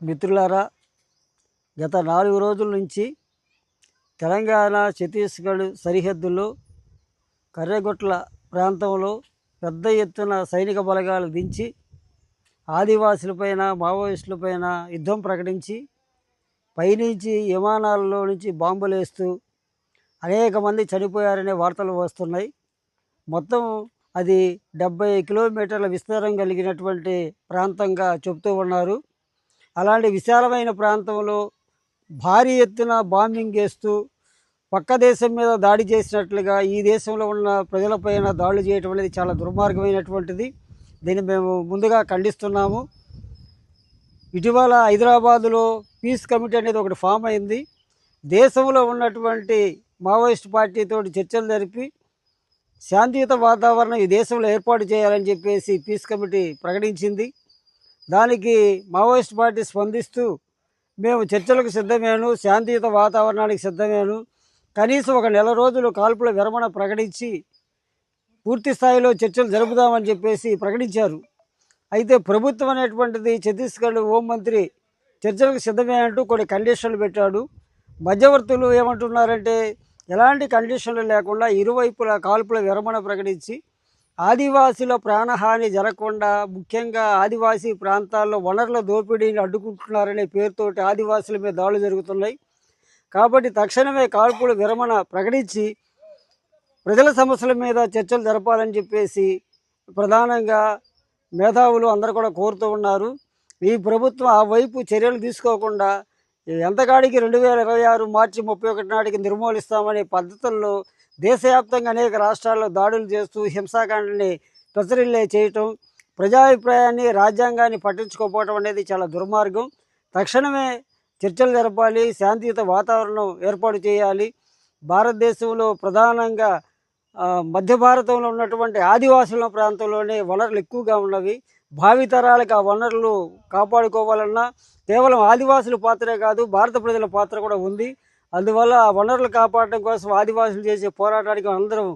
మిత్రులారా గత నాలుగు రోజుల నుంచి తెలంగాణ ఛత్తీస్గఢ్ సరిహద్దుల్లో కర్రెగొట్ల ప్రాంతంలో పెద్ద ఎత్తున సైనిక బలగాలు దించి ఆదివాసులపైన మావోయిస్టులపైన యుద్ధం ప్రకటించి పైనుంచి విమానాలలో నుంచి బాంబులు వేస్తూ అనేక మంది చనిపోయారనే వార్తలు వస్తున్నాయి. మొత్తం అది డెబ్బై కిలోమీటర్ల విస్తారం కలిగినటువంటి ప్రాంతంగా చెబుతూ ఉన్నారు. అలాంటి విశాలమైన ప్రాంతంలో భారీ ఎత్తున బాంబింగ్ చేస్తూ పక్క దేశం మీద దాడి చేసినట్లుగా ఈ దేశంలో ఉన్న ప్రజలపైన దాడులు చేయటం అనేది చాలా దుర్మార్గమైనటువంటిది. దీన్ని మేము ముందుగా ఖండిస్తున్నాము. ఇటీవల హైదరాబాదులో పీస్ కమిటీ అనేది ఒకటి ఫామ్ అయింది. దేశంలో ఉన్నటువంటి మావోయిస్ట్ పార్టీతో చర్చలు జరిపి శాంతియుత వాతావరణం ఈ దేశంలో ఏర్పాటు చేయాలని చెప్పేసి పీస్ కమిటీ ప్రకటించింది. దానికి మావోయిస్ట్ పార్టీ స్పందిస్తూ మేము చర్చలకు సిద్ధమేను శాంతియుత వాతావరణానికి సిద్ధమేను. కనీసం ఒక నెల రోజులు కాల్పుల విరమణ ప్రకటించి పూర్తి స్థాయిలో చర్చలు జరుపుదామని చెప్పేసి ప్రకటించారు. అయితే ప్రభుత్వం అనేటువంటిది ఛత్తీస్గఢ్ హోంమంత్రి చర్చలకు సిద్ధమే అంటూ కొన్ని కండిషన్లు పెట్టాడు. మధ్యవర్తులు ఏమంటున్నారంటే ఎలాంటి కండిషన్లు లేకుండా ఇరువైపుల కాల్పుల విరమణ ప్రకటించి ఆదివాసీల ప్రాణహాని జరగకుండా ముఖ్యంగా ఆదివాసీ ప్రాంతాల్లో వనరుల దోపిడీని అడ్డుకుంటున్నారనే పేరుతోటి ఆదివాసుల మీద దాడులు జరుగుతున్నాయి. కాబట్టి తక్షణమే కాల్పుల విరమణ ప్రకటించి ప్రజల సమస్యల మీద చర్చలు జరపాలని చెప్పేసి ప్రధానంగా మేధావులు అందరూ కూడా కోరుతూ ఉన్నారు. ఈ ప్రభుత్వం ఆ వైపు చర్యలు తీసుకోకుండా ఎంతకాడికి రెండు వేల ఇరవై ఆరు మార్చి ముప్పై ఒకటి నాటికి నిర్మూలిస్తామనే పద్ధతుల్లో దేశవ్యాప్తంగా అనేక రాష్ట్రాల్లో దాడులు చేస్తూ హింసాకాండని ప్రచరిల్లే చేయటం ప్రజాభిప్రాయాన్ని రాజ్యాంగాన్ని పట్టించుకోపోవటం అనేది చాలా దుర్మార్గం. తక్షణమే చర్చలు జరపాలి శాంతియుత వాతావరణం ఏర్పాటు చేయాలి. భారతదేశంలో ప్రధానంగా మధ్య భారతంలో ఉన్నటువంటి ఆదివాసుల ప్రాంతంలోనే వనరులు ఎక్కువగా ఉన్నవి. భావితరాలకు ఆ వనరులు కాపాడుకోవాలన్నా కేవలం ఆదివాసుల పాత్రే కాదు భారత ప్రజల పాత్ర కూడా ఉంది. అందువల్ల ఆ వనరులు కాపాడడం కోసం ఆదివాసులు చేసే పోరాటానికి అందరం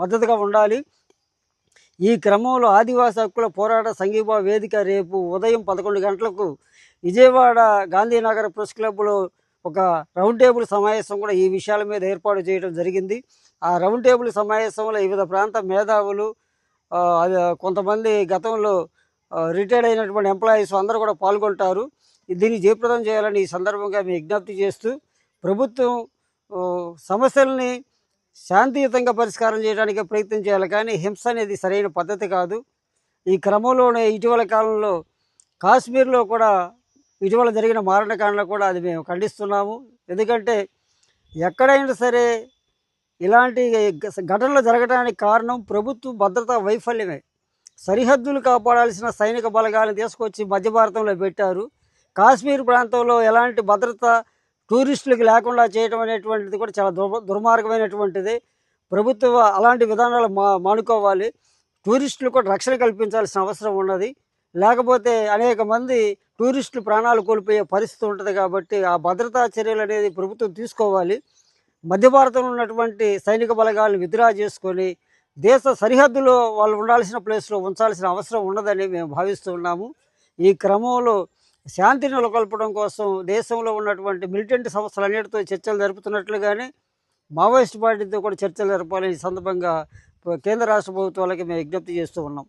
మద్దతుగా ఉండాలి. ఈ క్రమంలో ఆదివాసి హక్కుల పోరాట సంఘీభావ వేదిక రేపు ఉదయం పదకొండు గంటలకు విజయవాడ గాంధీనగర్ ప్రెస్ క్లబ్లో ఒక రౌండ్ టేబుల్ సమావేశం కూడా ఈ విషయాల మీద ఏర్పాటు చేయడం జరిగింది. ఆ రౌండ్ టేబుల్ సమావేశంలో వివిధ ప్రాంత మేధావులు కొంతమంది గతంలో రిటైర్డ్ అయినటువంటి ఎంప్లాయీస్ అందరూ కూడా పాల్గొంటారు. దీన్ని జయప్రదం చేయాలని ఈ సందర్భంగా మేము విజ్ఞప్తి చేస్తూ ప్రభుత్వం సమస్యల్ని శాంతియుతంగా పరిష్కారం చేయడానికి ప్రయత్నం చేయాలి. కానీ హింస అనేది సరైన పద్ధతి కాదు. ఈ క్రమంలోనే ఇటీవల కాలంలో కాశ్మీర్లో కూడా ఇటీవల జరిగిన మారణకాండలో కూడా అది మేము ఖండిస్తున్నాము. ఎందుకంటే ఎక్కడైనా సరే ఇలాంటి ఘటనలు జరగడానికి కారణం ప్రభుత్వ భద్రతా వైఫల్యమే. సరిహద్దులు కాపాడాల్సిన సైనిక బలగాలను తీసుకొచ్చి మధ్య భారతంలో పెట్టారు. కాశ్మీర్ ప్రాంతంలో ఎలాంటి భద్రత టూరిస్టులకు లేకుండా చేయడం అనేటువంటిది కూడా చాలా దుర్ దుర్మార్గమైనటువంటిది. ప్రభుత్వం అలాంటి విధానాలు మా మానుకోవాలి. టూరిస్టులు కూడా రక్షణ కల్పించాల్సిన అవసరం ఉన్నది. లేకపోతే అనేక మంది టూరిస్టులు ప్రాణాలు కోల్పోయే పరిస్థితి ఉంటుంది కాబట్టి ఆ భద్రతా చర్యలు అనేది ప్రభుత్వం తీసుకోవాలి. మధ్య భారతంలో ఉన్నటువంటి సైనిక బలగాలను విత్డ్రా చేసుకొని దేశ సరిహద్దులో వాళ్ళు ఉండాల్సిన ప్లేస్లో ఉంచాల్సిన అవసరం ఉన్నదని మేము భావిస్తున్నాము ఈ క్రమంలో శాంతి నెలకొల్పడం కోసం దేశంలో ఉన్నటువంటి మిలిటెంట్ సంస్థలన్నిటితో చర్చలు జరుపుతున్నట్లుగానే మావోయిస్ట్ పార్టీతో కూడా చర్చలు జరపాలని సందర్భంగా కేంద్ర రాష్ట్ర ప్రభుత్వాలకి మేము విజ్ఞప్తి చేస్తూ ఉన్నాం.